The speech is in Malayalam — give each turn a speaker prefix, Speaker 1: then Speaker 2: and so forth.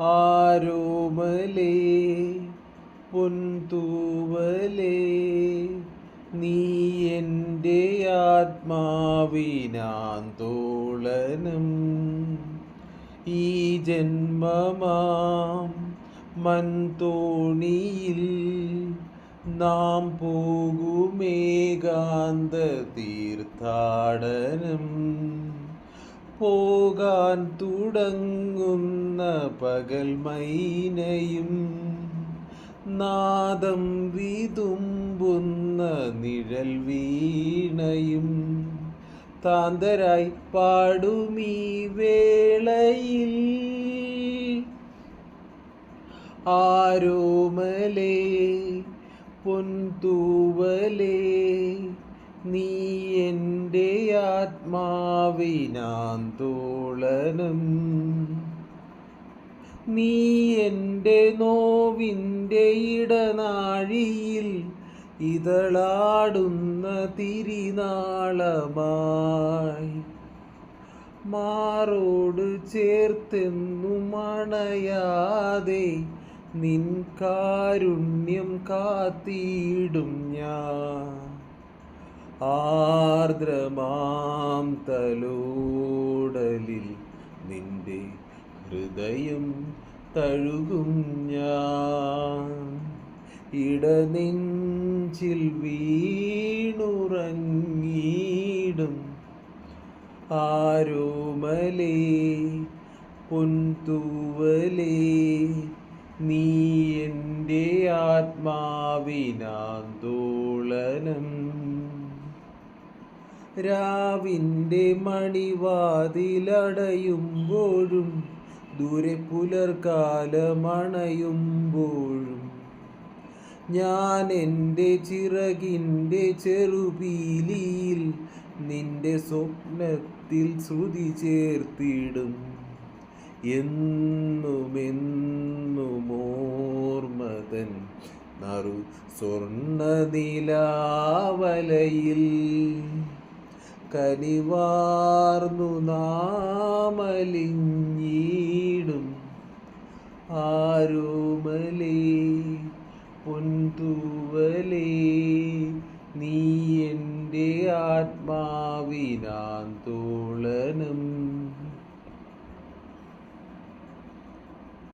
Speaker 1: ആരോമലേ പൊൻതൂവലേ നീ എന്റെ ആത്മാവിനാന്തോളനം. ഈ ജന്മമാം മൻതോണിയിൽ നാം പോകുമേകാന്ത തീർത്ഥാടനം പോകാൻ തുടങ്ങുന്ന പകൽ മൈനയും നാദം വിതുമ്പുന്ന നിഴൽ വീണയും താന്തരായി പാടുമീ വേളയിൽ. ആരോമലേ പൊൻതൂവലേ നീ എന്റെ ആത്മാവിനാന്തോളനം നീ എന്റെ നോവിന്റെ ഇടനാഴിയിൽ ഇതളാടുന്ന തിരിനാളമായി. മാറോട് ചേർത്തെന്നും അണയാതെ നിൻ കാരുണ്യം കാത്തിയിടും ഞാൻ. ആർദ്രമാം തലോടലിൽ നിന്റെ ഹൃദയം തഴുകും ഞാൻ. ഇടനെഞ്ചിൽ വീണുറങ്ങിയിടും ആരോമലേ പൊൻതൂവലേ നീ എന്റെ ആത്മാവിനാന്തോളനം. രാവിന്റെ മണിവാതിലടയുമ്പോഴും ദൂരെ പുലർക്കാലമണയുമ്പോഴും ഞാൻ എന്റെ ചിറകിന്റെ ചെറുപീലിയിൽ നിന്റെ സ്വപ്നത്തിൽ ശ്രുതി ചേർത്തിടും. എന്നുമെന്നുമോർമതൻ നറു സ്വർണ നിലാവലയിൽ. കലിവാർന്നു നാമലിഞ്ഞീടും ആരോമലേ പൊൻതൂവലേ നീ എന്റെ ആത്മാവിനാന്തോളനം